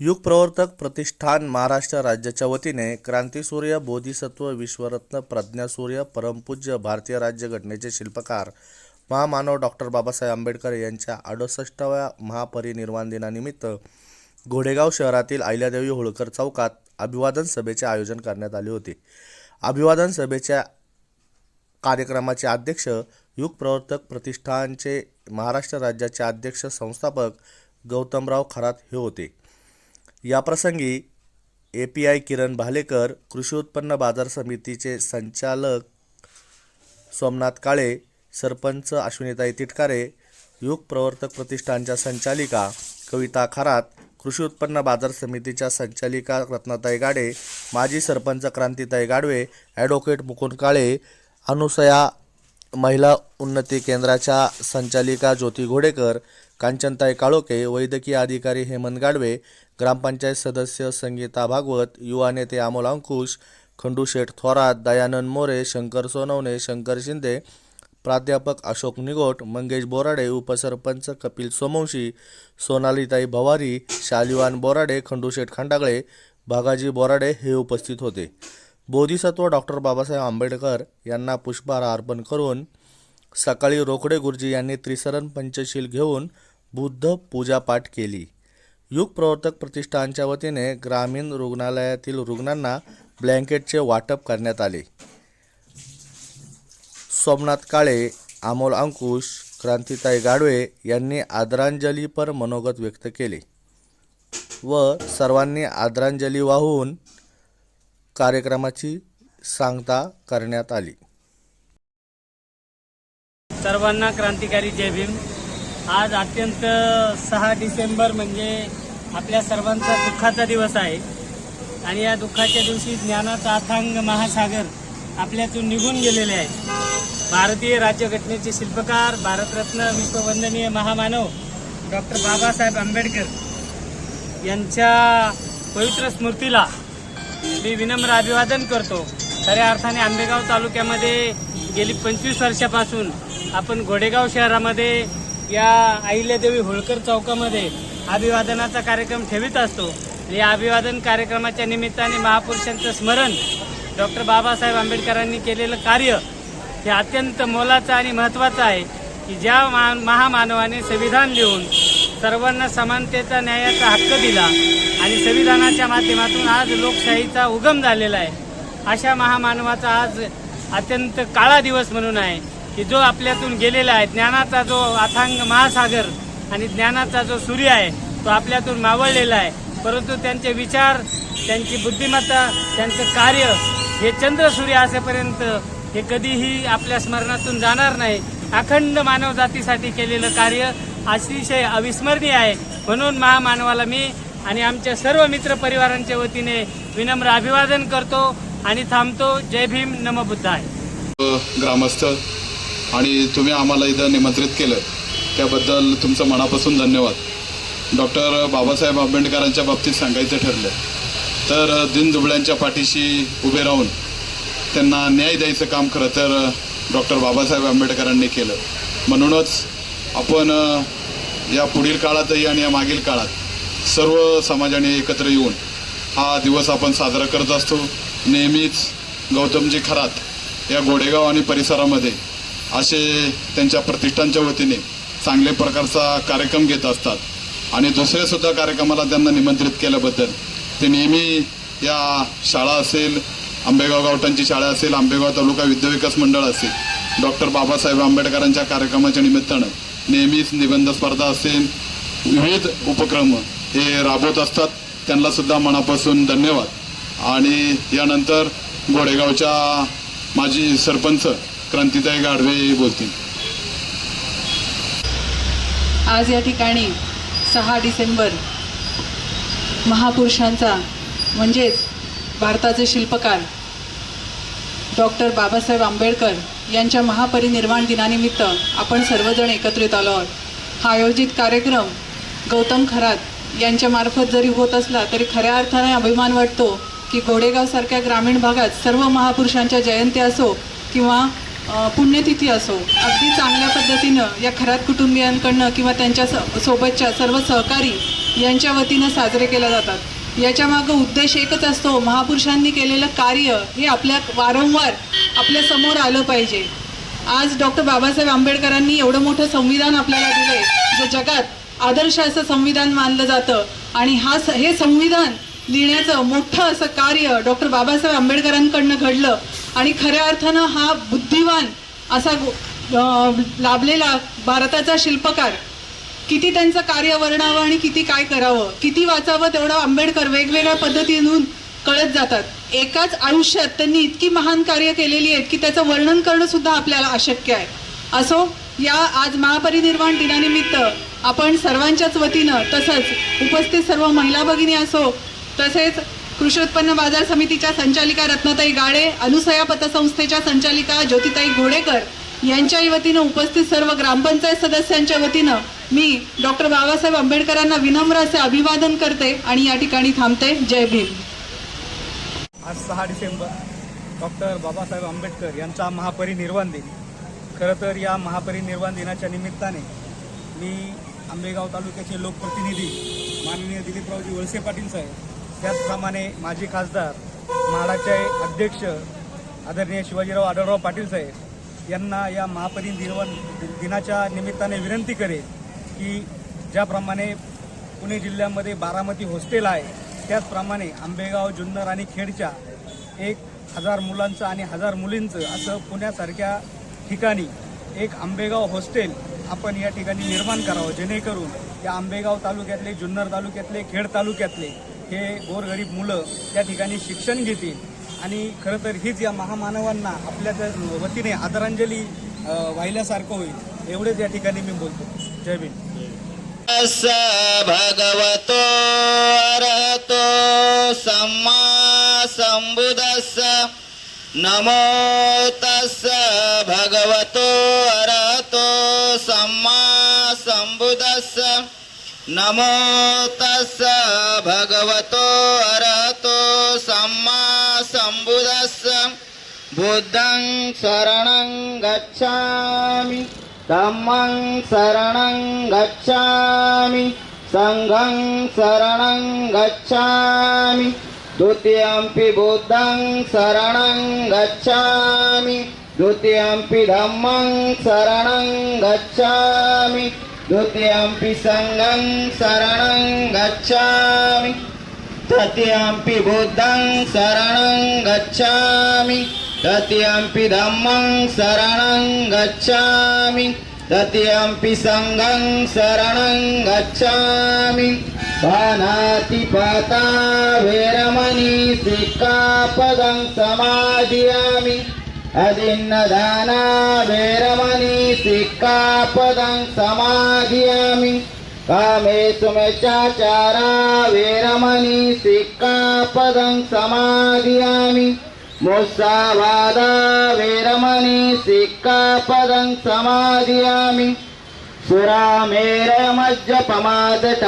युग प्रवर्तक प्रतिष्ठान महाराष्ट्र राज्याच्या वतीने क्रांतीसूर्य बोधिसत्व विश्वरत्न प्रज्ञासूर्य परमपूज्य भारतीय राज्यघटनेचे शिल्पकार महामानव डॉक्टर बाबासाहेब आंबेडकर यांच्या अडुसष्टाव्या महापरिनिर्वाण दिनानिमित्त घोडेगाव शहरातील अहिल्यादेवी होळकर चौकात अभिवादन सभेचे आयोजन करण्यात आले होते. अभिवादन सभेच्या कार्यक्रमाचे अध्यक्ष युग प्रवर्तक प्रतिष्ठानचे महाराष्ट्र राज्याचे अध्यक्ष संस्थापक गौतमराव खरात हे होते. याप्रसंगी A P I Kiran Bhalekar कृषी उत्पन्न बाजार समितीचे संचालक सोमनाथ काळे सरपंच अश्विनीताई तिटकारे युग प्रवर्तक प्रतिष्ठानच्या संचालिका कविता खरात कृषी उत्पन्न बाजार समितीच्या संचालिका रत्नाताई गाडे माजी सरपंच क्रांतीताई गाडवे ॲडव्होकेट मुकुंद काळे अनुसया महिला उन्नती केंद्राच्या संचालिका ज्योती घोडेकर कांचनताई काळोके वैद्यकीय अधिकारी हेमंत गाडवे ग्रामपंचायत सदस्य संगीता भागवत युवा नेते अमोल अंकुश खंडूशेठ थोरात दयानंद मोरे शंकर सोनवणे शंकर शिंदे प्राध्यापक अशोक निगोट मंगेश बोराडे उपसरपंच कपिल सोमवंशी सोनालीताई भवारी शालिवान बोराडे खंडूशेठ खांडागळे भागाजी बोराडे हे उपस्थित होते. बोधिसत्व डॉक्टर बाबासाहेब आंबेडकर यांना पुष्पहार अर्पण करून सकाळी रोकडे गुरुजी यांनी त्रिसरण पंचशील घेऊन बुद्ध पूजापाठ केली. युग प्रवर्तक प्रतिष्ठानच्या वतीने ग्रामीण रुग्णालयातील रुग्णांना ब्लँकेटचे वाटप करण्यात आले. सोमनाथ काळे अमोल अंकुश क्रांतिताई गाडवे यांनी आदरांजलीपर मनोगत व्यक्त केले व सर्वांनी आदरांजली वाहून कार्यक्रमाची सांगता करण्यात आली. सर्वांना क्रांतिकारी जय भीम. आज अत्यंत सहा डिसेंबर म्हणजे आपल्या सर्वांचा दुःखाचा दिवस आहे. आणि या दुःखाच्या दिवशी ज्ञानाचा अथांग महासागर आपल्यातून निघून गेलेले आहे भारतीय राज्यघटनेचे शिल्पकार भारतरत्न विश्ववंदनीय महामानव डॉक्टर बाबासाहेब आंबेडकर यांच्या पवित्र स्मृतीला मी विनम्र अभिवादन करतो. खऱ्या अर्थाने आंबेगाव तालुक्यामध्ये गेली पंचवीस वर्षापासून आपण घोडेगाव शहरामध्ये या अहिल्यादेवी होळकर चौकामध्ये अभिवादनाचा कार्यक्रम ठेवित असतो. या अभिवादन कार्यक्रमाच्या निमित्ताने महापुरुषांचं स्मरण डॉक्टर बाबासाहेब आंबेडकरांनी केलेलं कार्य हे अत्यंत मोलाचं आणि महत्त्वाचं आहे की ज्या मा महामानवाने संविधान लिहून सर्वांना समानतेचा न्यायाचा हक्क दिला आणि संविधानाच्या माध्यमातून आज लोकशाहीचा उगम झालेला आहे. अशा महामानवाचा आज अत्यंत काळा दिवस म्हणून आहे. की जो आपल्यातून गेलेला आहे ज्ञानाचा जो अथांग महासागर आणि ज्ञानाचा जो सूर्य आहे तो आपल्यातून मावळलेला आहे. परंतु त्यांचे विचार त्यांची बुद्धिमत्ता त्यांचं कार्य हे चंद्र सूर्य असेपर्यंत हे कधीही आपल्या स्मरणातून जाणार नाही. अखंड मानव जातीसाठी केलेलं कार्य अतिशय अविस्मरणीय आहे. म्हणून महामानवाला मी आणि आमच्या सर्व मित्र परिवारांच्या वतीने विनम्र अभिवादन करतो आणि थांबतो. जय भीम नम बुद्धाय. ग्रामस्थ आणि तुम्ही आम्हाला इथं निमंत्रित केलं. त्याबद्दल तुमचं मनापासून धन्यवाद. डॉक्टर बाबासाहेब आंबेडकरांच्या बाबतीत सांगायचं ठरलं तर दिनदुबळ्यांच्या पाठीशी उभे राहून त्यांना न्याय द्यायचं काम खरं तर डॉक्टर बाबासाहेब आंबेडकरांनी केलं. म्हणूनच आपण या पुढील काळातही आणि या मागील काळात सर्व समाजाने एकत्र येऊन हा दिवस आपण साजरा करत असतो. नेहमीच गौतमजी खरात या गोडेगाव आणि परिसरामध्ये असे त्यांच्या प्रतिष्ठानच्या वतीने चांगले प्रकारचा कार्यक्रम घेत असतात. आणि दुसऱ्यासुद्धा कार्यक्रमाला त्यांना निमंत्रित केल्याबद्दल ते नेहमी या शाळा असेल आंबेगाव गावटांची शाळा असेल आंबेगाव तालुका विद्याविकास मंडळ असेल डॉक्टर बाबासाहेब आंबेडकरांच्या कार्यक्रमाच्या निमित्तानं नेहमीच निबंध स्पर्धा असेल विविध उपक्रम हे राबवत असतात. त्यांनासुद्धा मनापासून धन्यवाद. आणि यानंतर गोडेगावच्या माजी सरपंच क्रांतीताई गाढवे बोलतील. आज या ठिकाणी सहा डिसेंबर महापुरुषांचा म्हणजेच भारताचे शिल्पकार डॉक्टर बाबासाहेब आंबेडकर यांच्या महापरिनिर्वाण दिनानिमित्त आपण सर्वजण एकत्रित आलो आहोत. हा आयोजित कार्यक्रम गौतम खरात यांच्यामार्फत जरी होत असला तरी खऱ्या अर्थाने अभिमान वाटतो की घोडेगावसारख्या ग्रामीण भागात सर्व महापुरुषांच्या जयंती असो किंवा पुण्यतिथी असो अगदी चांगल्या पद्धतीनं या खरात कुटुंबियांकडनं किंवा त्यांच्या स- सोबतच्या सर्व सहकारी यांच्या वतीनं साजरे केले जातात. याच्यामागं उद्देश एकच असतो महापुरुषांनी केलेलं कार्य हे आपल्या वारंवार आपल्यासमोर आलं पाहिजे. आज डॉक्टर बाबासाहेब आंबेडकरांनी एवढं मोठं संविधान आपल्याला दिले जे जगात आदर्श असं संविधान मानलं जातं आणि हा स- हे संविधान लिहिण्याचं मोठं असं कार्य डॉक्टर बाबासाहेब आंबेडकरांकडनं घडलं. आणि खऱ्या अर्थानं हा बुद्धिवान असा लाभलेला भारताचा शिल्पकार किती त्यांचं कार्य वर्णावं आणि किती काय करावं किती वाचावं तेवढं आंबेडकर वेगवेगळ्या पद्धतीतून कळत जातात. एकाच आयुष्यात त्यांनी इतकी महान कार्य केलेली आहेत की त्याचं वर्णन करणं सुद्धा आपल्याला अशक्य आहे. असो या आज महापरिनिर्वाण दिनानिमित्त आपण सर्वांच्याच वतीनं तसंच उपस्थित सर्व महिला भगिनी असो तसेच कृषी उत्पन्न बाजार समितीच्या संचालिका रत्नाताई गाडे अनुसया पतसंस्थेच्या संचालिका ज्योतिताई घोडेकर यांच्याही वतीनं उपस्थित सर्व ग्रामपंचायत सदस्यांच्या वतीनं मी डॉक्टर बाबासाहेब आंबेडकरांना विनम्र असे अभिवादन करते आणि या ठिकाणी थांबते. जय भीम. आज सहा डिसेंबर डॉक्टर बाबासाहेब आंबेडकर यांचा महापरिनिर्वाण दिन. खरं तर या महापरिनिर्वाण दिनाच्या निमित्ताने मी आंबेगाव तालुक्याचे लोकप्रतिनिधी माननीय दिलीपरावजी वळसे पाटील साहेब त्याचप्रमाणे माजी खासदार म्हाडाचे अध्यक्ष आदरणीय शिवाजीराव आढळराव पाटील साहेब यांना या महापरिनिर्वाण दिनाच्या निमित्ताने विनंती करेल की ज्याप्रमाणे पुणे जिल्ह्यामध्ये बारामती हॉस्टेल आहे त्याचप्रमाणे आंबेगाव जुन्नर आणि खेडच्या एक हजार मुलांचं आणि हजार मुलींचं असं पुण्यासारख्या ठिकाणी एक आंबेगाव हॉस्टेल आपण या ठिकाणी निर्माण करावं जेणेकरून या आंबेगाव तालुक्यातले जुन्नर तालुक्यातले खेड तालुक्यातले हे गोरगरीब मुलं त्या ठिकाणी शिक्षण घेतील. आणि खरं तर हीच या महामानवांना आपल्या त्या वतीने आदरांजली वाहिल्यासारखं होईल. एवढेच या ठिकाणी मी बोलतो. जय भीम. स भगवतो अरहतो सम्मा सम्बुदस्स नमो तस भगवतो अरहतो सम्मा सम्बुदस्स नमो तस्स भगवतो अरहतो सम्मा सम्बुदस्स। बुद्धं शरणं गच्छामि। धम्मं शरणं गच्छामि। सङ्घं शरणं गच्छामि। द्वितीयम्पि बुद्धं शरणं गच्छामि। द्वितीयम्पि धम्मं शरणं गच्छामि द्वितीयम्पि सङ्घं शरणं गच्छामि तृतीयम्पि बुद्धं शरणं गच्छामि तृतीयम्पि धम्मं शरणं गच्छामि तृतीयम्पि सङ्घं शरणं गच्छामि पानातिपाता वेरमणि सिक्कापदं समादयामि अदिन्नदाना वेरमणि సిక్కాపదం సమాధియామి. కామేతు మెచ్చాచారా వీరమణి సిక్కాపదం సమాధియామి. ముస్సావాదా వీరమణి సిక్కాపదం సమాధియామి. సురామేర మధ్య పమాదట